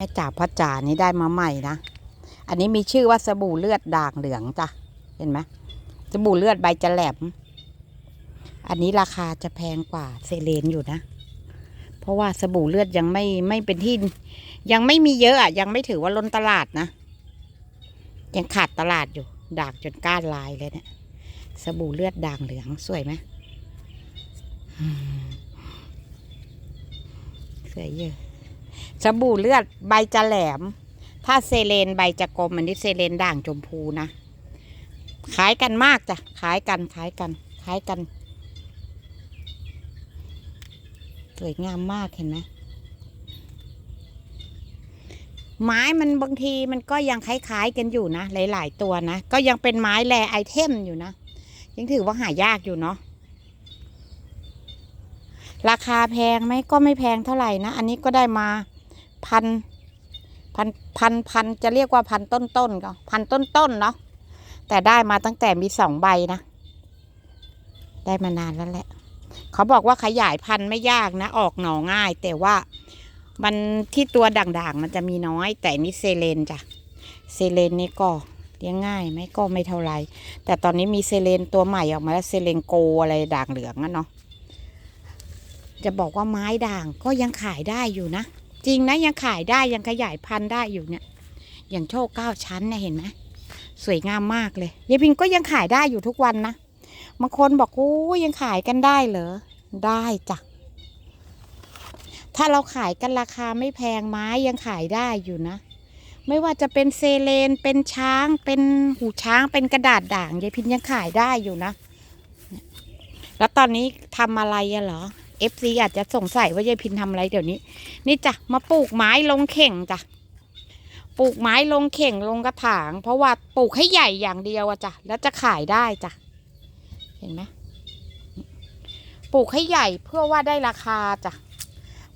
แม่จ๋าพ่อจ๋านี่ได้มาใหม่นะ อันนี้มีชื่อว่าสบู่เลือดด่างเหลืองจ้ะ เห็นไหมสบู่เลือดใบจะแหลม อันนี้ราคาจะแพงกว่าเซเลนอยู่นะ เพราะว่าสบู่เลือดยังไม่ไม่เป็นที่ ยังไม่มีเยอะอะ ยังไม่ถือว่าล้นตลาดนะ ยังขาดตลาดอยู่ ด่างจนก้านลายเลยเนี่ย สบู่เลือดด่างเหลืองสวยไหมสวยเยอะ สบู่เลือดใบจะแหลม ถ้าเซเลนใบจะกลมอันนี้เซเลนด่างชมพูนะขายกันมากจ้ะขายกันขายกันขายกัน สวยงามมากเห็นไหมไม้มันบางทีมันก็ยังคล้ายๆกันอยู่นะ หลาย ๆ ตัวนะ ก็ยังเป็นไม้แรไอเทมอยู่นะ ยังถือว่าหายากอยู่เนาะราคาแพงไหมก็ไม่แพงเท่าไหร่นะ อันนี้ก็ได้มา พันพันพันพันจะเรียกว่าพันต้นต้นๆก็พันต้นต้นๆเนาะแต่ได้มาตั้งแต่มีสองใบนะ ได้มานานแล้วแหละ เขาบอกว่าขยายพันธุ์ไม่ยากนะ ออกหน่อง่าย แต่ว่ามันที่ตัวด่างๆ มันจะมีน้อย แต่นี่เซเลนจ้ะเซเลนนี่ก็เลี้ยงง่ายไหมก็ไม่เท่าไร แต่ตอนนี้มีเซเลนตัวใหม่ออกมาแล้วเซเลนโกอะไรด่างเหลืองอะเนาะจะบอกว่าไม้ด่างก็ยังขายได้อยู่นะ จริงนะยังขายได้ยังขยายพันธุ์ได้อยู่เนี่ย อย่างโชคเก้าชั้นเนี่ยเห็นไหมสวยงามมากเลยยายพิงก็ยังขายได้อยู่ทุกวันนะบางคนบอกโอ้ยังขายกันได้เหรอได้จ้ะถ้าเราขายกันราคาไม่แพงไม้ยังขายได้อยู่นะ ไม่ว่าจะเป็นเซเลนเป็นช้างเป็นหูช้างเป็นกระดาษด่างยายพินยังขายได้อยู่นะ แล้วตอนนี้ทำอะไรอะเหรอ เอฟซีอาจจะสงสัยว่ายายพินทำอะไรเดี๋ยวนี้ นี่จ้ะมาปลูกไม้ลงเข่งจ้ะปลูกไม้ลงเข่งลงกระถาง เพราะว่าปลูกให้ใหญ่อย่างเดียวอะจ้ะแล้วจะขายได้จ้ะเห็นไหมปลูกให้ใหญ่เพื่อว่าได้ราคาจ้ะ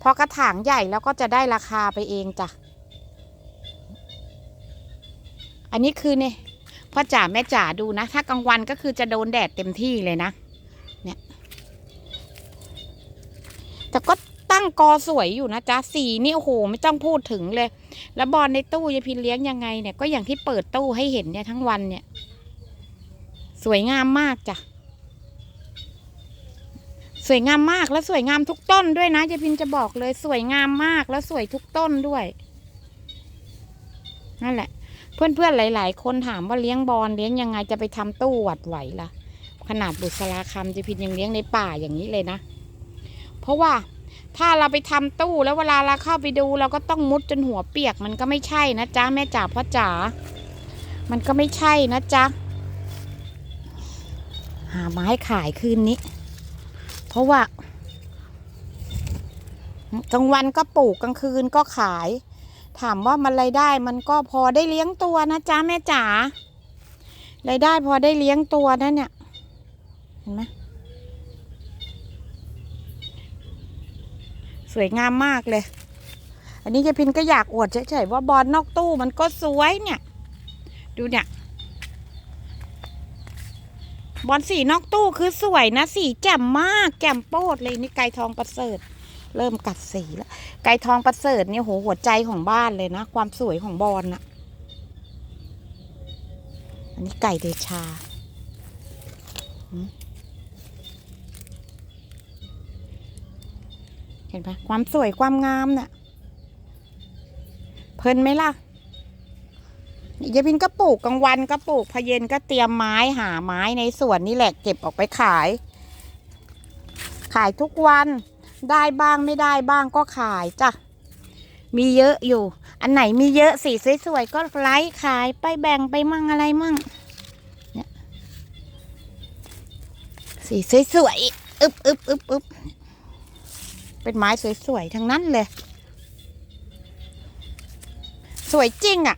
พอกระถางใหญ่แล้วก็จะได้ราคาไปเองจ้ะอันนี้คือเนี่ยพ่อจ๋าแม่จ๋าดูนะ ถ้ากลางวันก็คือจะโดนแดดเต็มที่เลยนะ แต่ก็ตั้งกอสวยอยู่นะจ๊ะสีนี่โอ้โหไม่ต้องพูดถึงเลย แล้วบอลในตู้ยายพินเลี้ยงยังไงเนี่ยก็อย่างที่เปิดตู้ให้เห็นเนี่ยทั้งวันเนี่ย สวยงามมากจ้ะสวยงามมากแล้วสวยงามทุกต้นด้วยนะยายพินจะบอกเลยสวยงามมากแล้วสวยทุกต้นด้วยนั่นแหละ เพื่อนๆหลาย ๆ คนถามว่าเลี้ยงบอลเลี้ยงยังไงจะไปทำตู้หวัดไหวล่ะ ขนาดบุษราคำยายพินยังเลี้ยงในป่าอย่างนี้เลยนะ เพราะว่าถ้าเราไปทำตู้แล้วเวลาเราเข้าไปดู เราก็ต้องมุดจนหัวเปียกมันก็ไม่ใช่นะจ๊ะแม่จ๋าพ่อจ๋ามันก็ไม่ใช่นะจ๊ะหาไม้ขายคืนนี้ เพราะว่ากลางวันก็ปลูกกลางคืนก็ขาย ถามว่ามันรายได้มันก็พอได้เลี้ยงตัวนะจ๊ะแม่จ๋ารายได้พอได้เลี้ยงตัวนะเนี่ยเห็นไหม สวยงามมากเลย อันนี้ยายพินก็อยากอวดเฉยๆว่าบอลนอกตู้มันก็สวยเนี่ย ดูเนี่ย บอลสีนอกตู้คือสวยนะ สีแจ่มมาก แจ่มโปดเลยนี่ไก่ทองประเสริฐ เริ่มกัดสีแล้ว ไก่ทองประเสริฐเนี่ยโหหัวใจของบ้านเลยนะ ความสวยของบอลน่ะ อันนี้ไก่เดชา เห็นปะความสวยความงามเนี่ยเพลินไหมล่ะยายพินก็ปลูกกลางวันก็ปลูกพเย็นก็เตรียมไม้หาไม้ในสวนนี่แหละเก็บออกไปขาย ขายทุกวันได้บ้างไม่ได้บ้างก็ขายจ้ะมีเยอะอยู่ อันไหนมีเยอะสีสวยๆก็ไลฟ์ขายไปแบ่งไปมั่งอะไรมั่งเนี่ยสีสวยๆอึบอึบอึบอึบ เป็นไม้สวยๆทั้งนั้นเลย สวยจริงอะ่ะ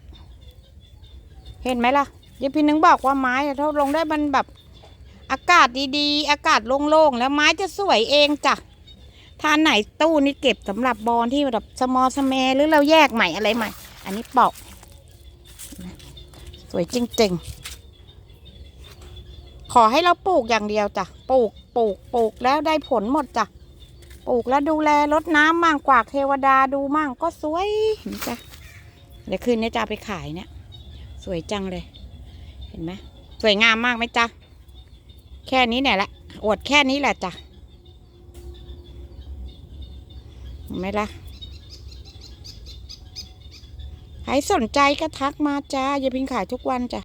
เห็นไหมล่ะยายพี่นึงบอกว่าไม้ถ้าลงได้มันแบบ อากาศดีๆ อากาศโล่งๆแล้วไม้จะสวยเองจ้ะถ้านไหนตู้นี่เก็บสำหรับบอลที่แบบสมอสแมหรือเราแยกใหม่อะไรใหม่ อันนี้ปอก สวยจริงๆ ขอให้เราปลูกอย่างเดียวจ้ะปลูกปลูกปลูกแล้วได้ผลหมดจ้ะ ปลูกแล้วดูแลรดน้ำมั่งกวากเทวดาดูมั่งก็สวยเห็นจ้ะเดี๋ยวคืนนี้จะไปขายเนี่ย สวยจังเลย เห็นไหมสวยงามมากไหมจ๊ะ แค่นี้เนี่ยแหละอวดแค่นี้แหละจ้ะเห็นไหมล่ะใครสนใจก็ทักมาจ้าอย่าพิงขายทุกวันจ้ะ